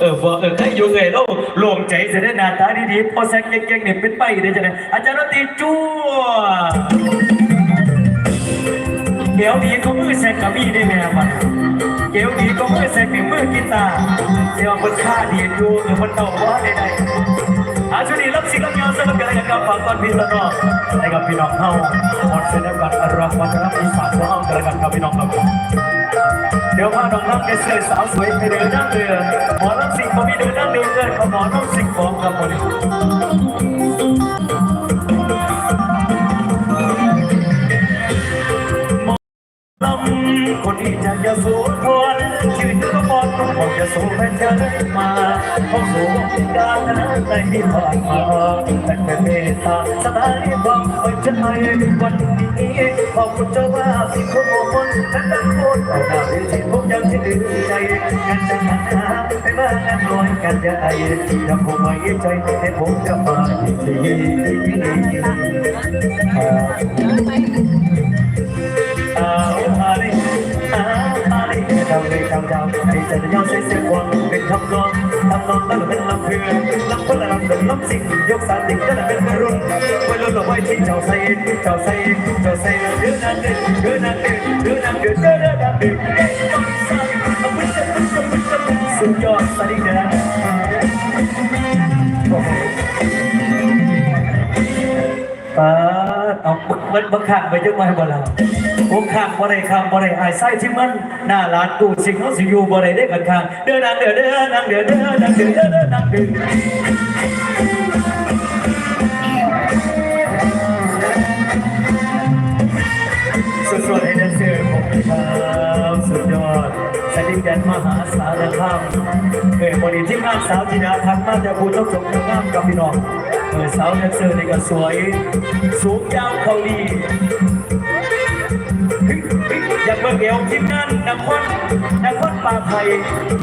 เออว่าเออใครอยู่ไงเราโล่งใจเสียได้หน้าตาดีๆพอแซกเก่งๆเนี่ยเป็นไปได้จังไดอาจารย์ดนตรีจั่วเดี๋ยวนี้ก็มือแซกกับมีได้แม่มันเดี๋ยวนี้ก็มือแซกเป็นมือกีตาร์เดี๋ยวมันค่าดีดอยู่เออมันเต้องว่าได้ได้อาชุนี้รับสิ่งรับยาวสำหรับการกับฝากตอนพี่ตอนน้องให้กับพี่น้องเฮาหมดเส้นกันรักวัฒนธรรมอีสานของเฮากันกับพี่น้องครับ เดี๋ยวพาน้องน้องเกษตรสาวสวยไปเดินนั่งเรือหมอรับสิ่งห์พอมีเดินนั่งเรือเกินขอหมอรับสิ่งห์ของกับวันนี้ มาเขาสูงการนั้นในที่ผ่านมาแต่เป็นเมตตาสบายความไว้ใจวันนี้ขอบคุณเจ้าว่าที่คุณมองมันฉันตั้งโคตรแต่หน้าทีผมยังที่ดึงใจกันจะหาไปบ้านน้อยกันจะไอ้ยังคงไม่ใจให้ผมจะมาอีกทีเอาอะไรเอาอะไรเจ้าเลยเจ้าเจ้าให้ใจจะยาวเสียเสียกว่าเป็นคำนองทำนองตั้งเป็นลำเพื่อลำคนละลำเป็นลำสิ่งยกสารสิ่งก็ได้เป็นรุ่นไว้รุ่นเอาไว้ที่เจ้าใส่เจ้าใส่เจ้าใส่เดือนนั้นเดือนนั้นเดือนนั้นเดือนนั้นเดือนนั้นเดือนนั้นเดือนสุดยอดสวัสดีนะป้าเอามันบังคับไปจังไว้บ่ล่ะ ผมข้างบ่ได้ข้างบ่ได้อายไส้ที่มันหน้าร้านกูสิ่งเขาสิอยู่บ่ได้ได้กันข้างเดือนนั้นเดือนเดือนนั้นเดือนเดือนนั้นเดือนเดือนนั้นเดือนสุดๆให้แดนเซอร์ผมครับสุดยอดสดิงแดนมหาสารคามเออวันนี้ที่งานสาวจีนาทักมาจากผู้ชมชมงามกับพี่น้องเออสาวแดนเซอร์นี่ก็สวย สูงยาวเขาดี อยากเบิ่งเอวทีมงานนครนครป่าไผ่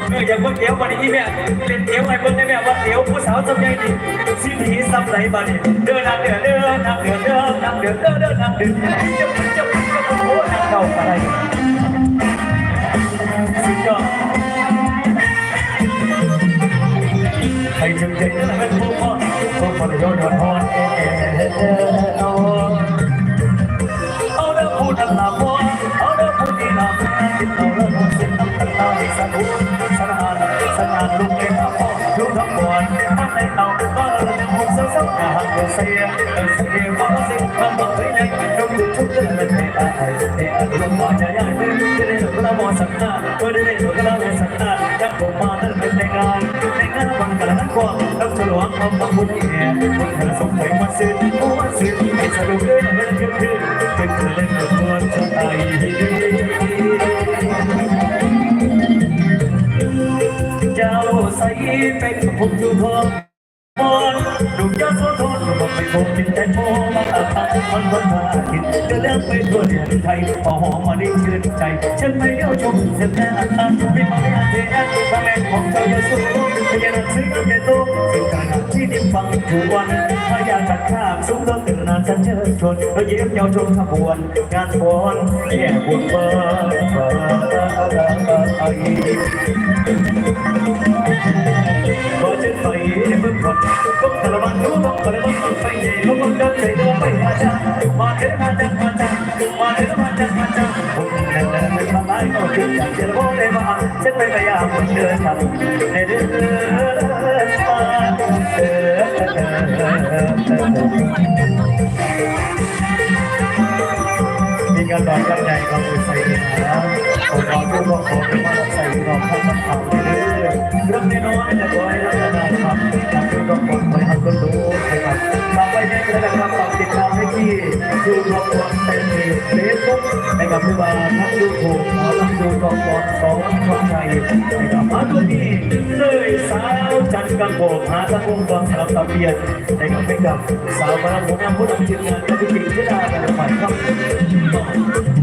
เอออยากเบิ่งเอววันนี้แม่เล่นเอวให้เบิ่งได้แม่ว่าเอวผู้สาวจำใหญ่ดิสิผีซ้ำไหลบัดนี้เดินนางเดือเดินนางเดือเดินนางเดือเดินเดินนางเดือเจ้าเจ้าเจ้าโอ้โหนางเก่าอะไรสุดยอดใครถึงใจนั่นเป็นผู้พ่อผู้พ่อได้ยอดยอดฮอนเอเอำตาลายสนุกสนานสนานลุกเองเอาพ่อดูทั้งมวลทั้งในเตาก็เราจะพูดเซ้ำๆหากเดือเสียเสียว่าสิ่งมันบอกให้ยังต้องดูทุกเรื่องเลยเตะตาไทยเตะลมมาจะยังไม่จะได้ถูกละมอสักหน้าก็ได้ถูกละมอสักหน้าจับผมมาตั้งเป็นในงานในงานวันกันนั้นกว่าต้องฉลองความต้องบุญแห่คนเธอสงสัยมาซื้อมาซื้อให้สนุกเลยมันคือคือเป็นเธอเล่นกับตัว เป็นผมดูทองมอนดูยอดโซโทนบอกไปคงกินแต่โมมาตาตามันวันมากินจะเลี้ยงไปทั่วเดือนไทยพอหอมมาได้ชื่นใจฉันไม่เลี้ยวชมเส้นแม่อันนั้นไม่มาไม่อาเทนบาแรงของเจ้าอย่าสู้พยานซื้อเป็นโตสิ่งการที่ดิ้มฟังทุกวันพยานตัดข้ามสูงเลิกตื่นนานฉันเชิญชวนเราเยี่ยมเยาวชมขบวนงานบอลแย่บุญเบิร์เบิร์ไอพอ มาจ้ามาจ้าผมนั่นนั่นไม่ทำไรก็คิดอยากจะรู้ได้มาฉันไม่พยายามคนเดินทางในเดินมาเออมีการบอกกันใหญ่ของอุสัยนะผมขอทุกคนขอ ที่ดูรองบอลเป็นเฟซบุ๊กให้กับผู้บาทั้งยูทูบหมอทั้งดูกองบอลสองช่องไทยนะครับมาตุนีเลยสาวจันกังโบหาตะพงบอลสำหรับตะเบียนให้กับเป็นกับสาวพลังหัวหน้าผู้นำทีมงานและพิธีที่ได้กันไปครับ